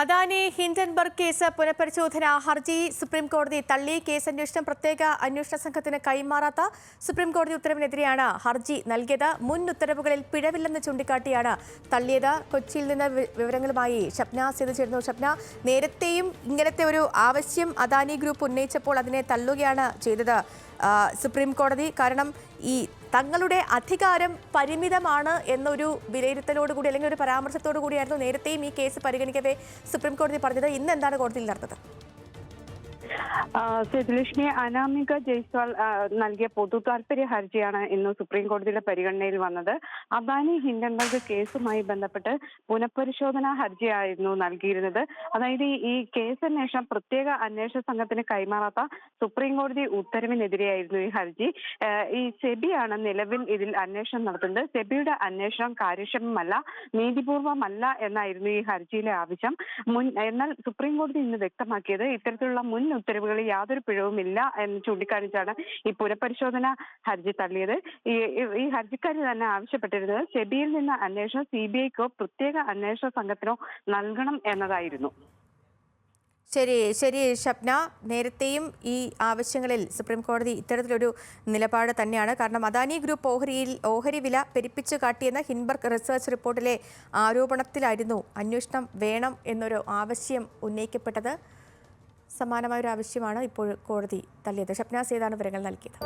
Adani Hindenburg case പുനഃപരിശോധന ഹർജി supreme കോടതി തള്ളി. കേസ് അന്വേഷണം പ്രത്യേക അന്വേഷണ സംഘത്തിന് കൈമാറാത്ത സുപ്രീം കോടതി ഉത്തരവിനെതിരെയാണ് ഹർജി നൽകിയത്. മുൻ ഉത്തരവുകളിൽ പിഴവില്ലെന്ന് ചൂണ്ടിക്കാട്ടിയാണ് തള്ളിയത്. കൊച്ചിയിൽ നിന്ന് വിവരങ്ങളുമായി ഷപ്ന സ്ഥിതി ചേരുന്നു ഷപ്ന നേരത്തെയും ഇങ്ങനത്തെ ഒരു ആവശ്യം അദാനി ഗ്രൂപ്പ് ഉന്നയിച്ചപ്പോൾ അതിനെ തള്ളുകയാണ് ചെയ്തത് സുപ്രീം കോടതി. കാരണം ഈ തങ്ങളുടെ അധികാരം പരിമിതമാണ് എന്നൊരു വിലയിരുത്തലോടുകൂടി അല്ലെങ്കിൽ ഒരു പരാമർശത്തോടു കൂടിയായിരുന്നു നേരത്തെയും ഈ കേസ് പരിഗണിക്കവേ സുപ്രീം കോടതി പറഞ്ഞത്. ഇന്ന് എന്താണ് കോടതിയിൽ നടന്നത്? ആ, സേതുലക്ഷ്മി അനാമിക ജയ്സ്വാൾ നൽകിയ പൊതു താൽപര്യ ഹർജിയാണ് ഇന്ന് സുപ്രീം കോടതിയുടെ പരിഗണനയിൽ വന്നത്. അബാനി ഹിൻഡൻബർഗ് കേസുമായി ബന്ധപ്പെട്ട് പുനഃപരിശോധനാ ഹർജിയായിരുന്നു നൽകിയിരുന്നത്. അതായത് ഈ- കേസന്വേഷണം പ്രത്യേക അന്വേഷണ സംഘത്തിന് കൈമാറാത്ത സുപ്രീം കോടതി ഉത്തരവിനെതിരെയായിരുന്നു ഈ ഹർജി. ഈ സെബിയാണ് നിലവിൽ ഇതിൽ അന്വേഷണം നടത്തുന്നത്. സെബിയുടെ അന്വേഷണം കാര്യക്ഷമമല്ല നീതിപൂർവമല്ല എന്നായിരുന്നു ഈ ഹർജിയിലെ ആവശ്യം. മുൻ എന്നാൽ സുപ്രീം കോടതി ഇന്ന് വ്യക്തമാക്കിയത് ഇത്തരത്തിലുള്ള മുൻ ഉത്തരവുകളിൽ യാതൊരു പിഴവുമില്ല എന്ന് ചൂണ്ടിക്കാണിച്ചാണ് ഈ പുനഃപരിശോധന ഹർജി തള്ളിയത്. ഈ ഹർജിക്കാർ തന്നെ ആവശ്യപ്പെട്ടിരുന്നത് സെബിയിൽ നിന്ന് അന്വേഷണം സി ബി ഐക്കോ പ്രത്യേക അന്വേഷണ സംഘത്തിനോ നൽകണം എന്നതായിരുന്നു. ശരി ശരി ഷപ്ന നേരത്തെയും ഈ ആവശ്യങ്ങളിൽ സുപ്രീം കോടതി ഇത്തരത്തിലൊരു നിലപാട് തന്നെയാണ്. കാരണം അദാനി ഗ്രൂപ്പ് ഓഹരിയിൽ ഓഹരി വില പെരുപ്പിച്ചു കാട്ടിയെന്ന ഹിൻബർഗ് റിസർച്ച് റിപ്പോർട്ടിലെ ആരോപണത്തിലായിരുന്നു അന്വേഷണം വേണം എന്നൊരു ആവശ്യം ഉന്നയിക്കപ്പെട്ടത്. സമാനമായ ഒരു ആവശ്യമാണ് ഇപ്പോൾ കോടതി തള്ളിയത്. ഷപ്ന സേതാണ് വിവരങ്ങൾ നൽകിയത്.